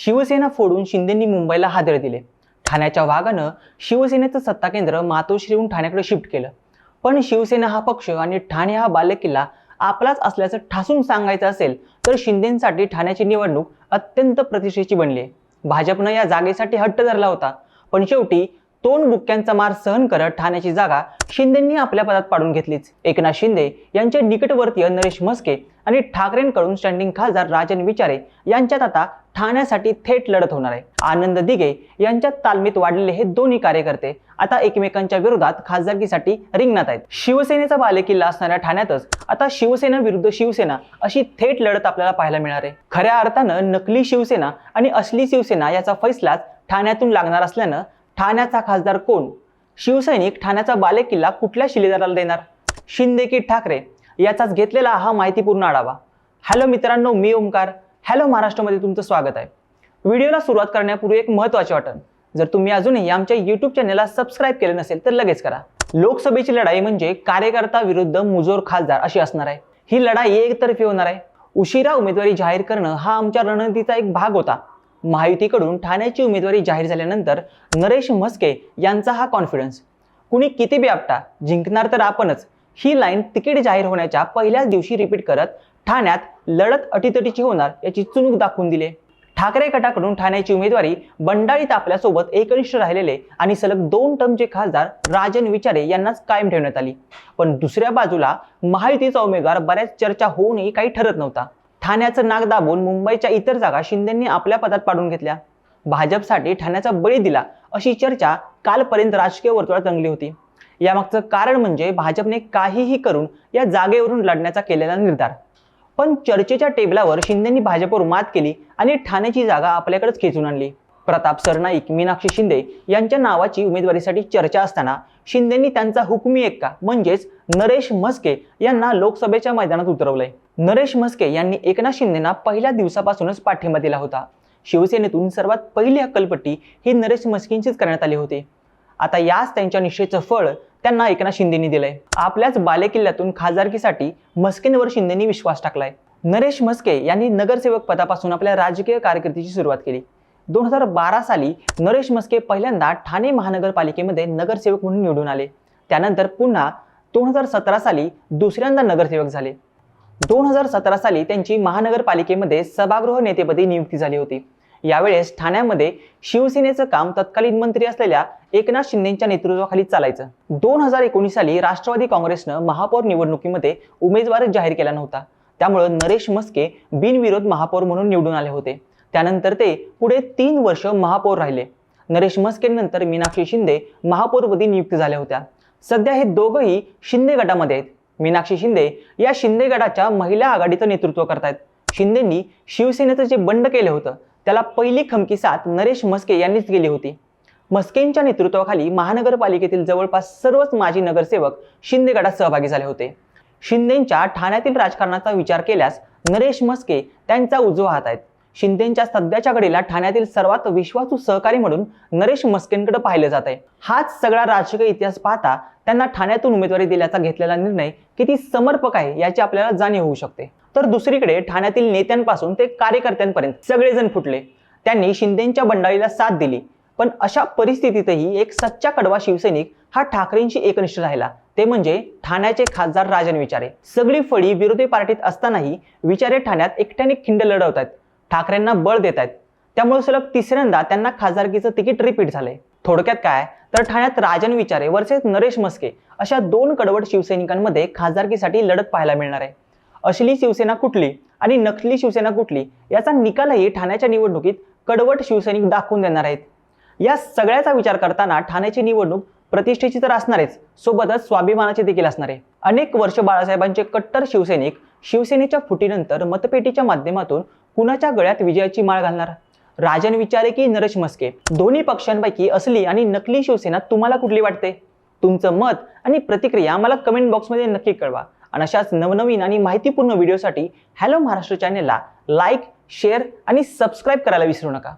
शिवसेना फोडून शिंदेंनी मुंबईला हादर दिले. ठाण्याच्या वाघानं शिवसेनेचं सत्ता केंद्र मातोश्रीहून ठाण्याकडे शिफ्ट केलं. पण शिवसेना हा पक्ष आणि ठाणे हा बालेकिल्ला आपलाच असल्याचं ठासून सांगायचं असेल तर शिंदेंसाठी ठाण्याची निवडणूक अत्यंत प्रतिष्ठेची बनली भाजपनं या जागेसाठी हट्ट धरला होता पण शेवटी तोंड बुक्क्यांचा मार सहन करत ठाण्याची जागा शिंदेंनी आपल्या पदात पाडून घेतलीच. एकनाथ शिंदे यांचे निकटवर्तीय नरेश म्हस्के आणि ठाकरेंकडून स्टँडिंग खासदार राजन विचारे यांच्यात आता ठाण्यासाठी थेट लढत होणार आहे. आनंद दिघे यांच्या तालमीत वाढलेले हे दोन्ही कार्यकर्ते आता एकमेकांच्या विरोधात खासदारकीसाठी रिंगणात आहेत. शिवसेनेचा बालेकिल्ला असणाऱ्या ठाण्यातच आता शिवसेना विरुद्ध शिवसेना अशी थेट लढत आपल्याला पाहायला मिळणार आहे. खऱ्या अर्थानं नकली शिवसेना आणि असली शिवसेना याचा फैसलाच ठाण्यातून लागणार असल्यानं ठाण्याचा खासदार कोण? शिवसैनिक ठाण्याचा बालेकिल्ला कुठल्या शिलेदाराला देणार? शिंदे की ठाकरे? याचाच घेतलेला हा माहितीपूर्ण आढावा. हॅलो मित्रांनो मी ओमकार. हॅलो महाराष्ट्रामध्ये तुमचं स्वागत आहे. व्हिडिओला सुरुवात करण्यापूर्वी एक महत्त्वाचे वाटण. जर तुम्ही अजूनही आमच्या यूट्यूब चॅनलला सबस्क्राईब केले नसेल तर लगेच करा. लोकसभेची लढाई म्हणजे कार्यकर्ता विरुद्ध मुजोर खासदार अशी असणार आहे. ही लढाई एकतर्फी होणार आहे. उशिरा उमेदवारी जाहीर करणं हा आमच्या रणनीतीचा एक भाग होता. महायुतीकडून ठाण्याची उमेदवारी जाहीर झाल्यानंतर नरेश म्हस्के यांचा हा कॉन्फिडन्स कुणी किती बी आपटा जिंकणार तर आपणच. ही लाईन तिकीट जाहीर होण्याच्या पहिल्याच दिवशी रिपीट करत ठाण्यात लढत अटीतटीची होणार याची चुणूक दाखवून दिली. ठाकरे गटाकडून ठाण्याची उमेदवारी बंडाळीत आपल्यासोबत एकनिष्ठ राहिलेले आणि सलग दोन टर्मचे खासदार राजन विचारे यांनाच कायम ठेवण्यात आली. पण दुसऱ्या बाजूला महायुतीचा उमेदवार बऱ्याच चर्चा होऊनही काही ठरत नव्हता. ठाण्याचं नाक दाबून मुंबईच्या इतर जागा शिंदेंनी आपल्या पदात पाडून घेतल्या. भाजपसाठी ठाण्याचा बळी दिला अशी चर्चा कालपर्यंत राजकीय वर्तुळात रंगली होती. यामागचं कारण म्हणजे भाजपने काहीही करून या जागेवरून लढण्याचा केलेला निर्धार. पण चर्चेच्या टेबलावर शिंदेंनी भाजपवर मात केली आणि ठाण्याची जागा आपल्याकडेच खेचून आणली. प्रताप सरनाईक मीनाक्षी शिंदे यांच्या नावाची उमेदवारीसाठी चर्चा असताना शिंदेंनी त्यांचा हुकमी एक्का म्हणजेच नरेश म्हस्के यांना लोकसभेच्या मैदानात उतरवलंय. नरेश म्हस्के यांनी एकनाथ शिंदेना पहिल्या दिवसापासूनच पाठिंबा दिला होता. शिवसेनेतून सर्वात पहिली हक्कलपट्टी ही नरेश म्हस्केंचीच करण्यात आली होती. आता याच त्यांच्या निश्चयचं फळ त्यांना एकनाथ शिंदेनी दिलंय. आपल्याच बालेकिल्ल्यातून खासदारकीसाठी म्हस्केंवर शिंदेनी विश्वास टाकलाय. नरेश म्हस्के यांनी नगरसेवक पदापासून आपल्या राजकीय कारकिर्दीची सुरुवात केली. दोन हजार बारा साली नरेश म्हस्के पहिल्यांदा ठाणे महानगरपालिकेमध्ये नगरसेवक म्हणून निवडून आले. त्यानंतर पुन्हा दोन हजार सतरा साली दुसऱ्यांदा नगरसेवक झाले. दोन हजार सतरा साली त्यांची महानगरपालिकेमध्ये सभागृह नेतेपदी नियुक्ती झाली होती. यावेळेस ठाण्यामध्ये शिवसेनेचं काम तत्कालीन मंत्री असलेल्या एकनाथ शिंदेच्या नेतृत्वाखाली चालायचं. दोन हजार एकोणीस साली राष्ट्रवादी काँग्रेसनं महापौर निवडणुकीमध्ये उमेदवारच जाहीर केला नव्हता. त्यामुळं नरेश मस्के बिनविरोध महापौर म्हणून निवडून आले होते. त्यानंतर ते पुढे तीन वर्ष महापौर राहिले. नरेश मस्केनंतर मीनाक्षी शिंदे महापौरपदी नियुक्त झाल्या होत्या. सध्या हे दोघंही शिंदे गटामध्ये आहेत. मीनाक्षी शिंदे या शिंदे गटाच्या महिला आघाडीचं नेतृत्व करतायत. शिंदेंनी शिवसेनेचं जे बंड केलं होतं त्याला पहिली खमकी साथ नरेश म्हस्के यांनीच गेली होती. म्हस्केंच्या नेतृत्वाखाली महानगरपालिकेतील जवळपास सर्वच माजी नगरसेवक शिंदे गटात सहभागी झाले होते. शिंदेंच्या ठाण्यातील राजकारणाचा विचार केल्यास नरेश म्हस्के त्यांचा उजवा हात आहेत. शिंदेंच्या सध्याच्या घडीला ठाण्यातील सर्वात विश्वासू सहकारी म्हणून नरेश मस्केंकडे पाहिलं जात आहे. हाच सगळा राजकीय इतिहास पाहता त्यांना ठाण्यातून उमेदवारी दिल्याचा घेतलेला निर्णय किती समर्पक आहे याची आपल्याला जाणीव होऊ शकते. तर दुसरीकडे ठाण्यातील नेत्यांपासून ते कार्यकर्त्यांपर्यंत सगळेजण फुटले. त्यांनी शिंदेंच्या बंडाळीला साथ दिली. पण अशा परिस्थितीतही एक सच्चा कडवा शिवसैनिक हा ठाकरेंशी एकनिष्ठ राहिला. ते म्हणजे ठाण्याचे खासदार राजन विचारे. सगळी फळी विरोधी पार्टीत असतानाही विचारे ठाण्यात एकट्याने खिंड लढवतात ठाकरेंना बळ देत आहेत त्यामुळे सलग तिसऱ्यांदा त्यांना खासदारकीचं तिकीट रिपीट झालंय. थोडक्यात काय? तर ठाण्यात राजन विचारे वर्सेस नरेश मस्के अशा दोन कडवट शिवसैनिकांमध्ये खासदारकीसाठी लढत पाहायला मिळणार आहे. असली शिवसेना कुठली आणि नकली शिवसेना कुठली याचा निकालही ठाण्याच्या निवडणुकीत कडवट शिवसैनिक दाखवून देणार आहेत. या सगळ्याचा विचार करताना ठाण्याची निवडणूक प्रतिष्ठेची तर असणारच सोबतच स्वाभिमानाची देखील असणार आहे. अनेक वर्ष बाळासाहेबांचे कट्टर शिवसैनिक शिवसेनेच्या फुटीनंतर मतपेटीच्या माध्यमातून कुणाच्या गळ्यात विजयाची माळ घालणार? राजन विचारे की नरेश मस्के दोन्ही पक्षांपैकी असली आणि नकली शिवसेना तुम्हाला कुठली वाटते? तुमचं मत आणि प्रतिक्रिया मला कमेंट बॉक्समध्ये नक्की कळवा. आणि अशाच नवनवीन आणि माहितीपूर्ण व्हिडिओसाठी हॅलो महाराष्ट्र चॅनेलला लाईक शेअर आणि सबस्क्राईब करायला विसरू नका.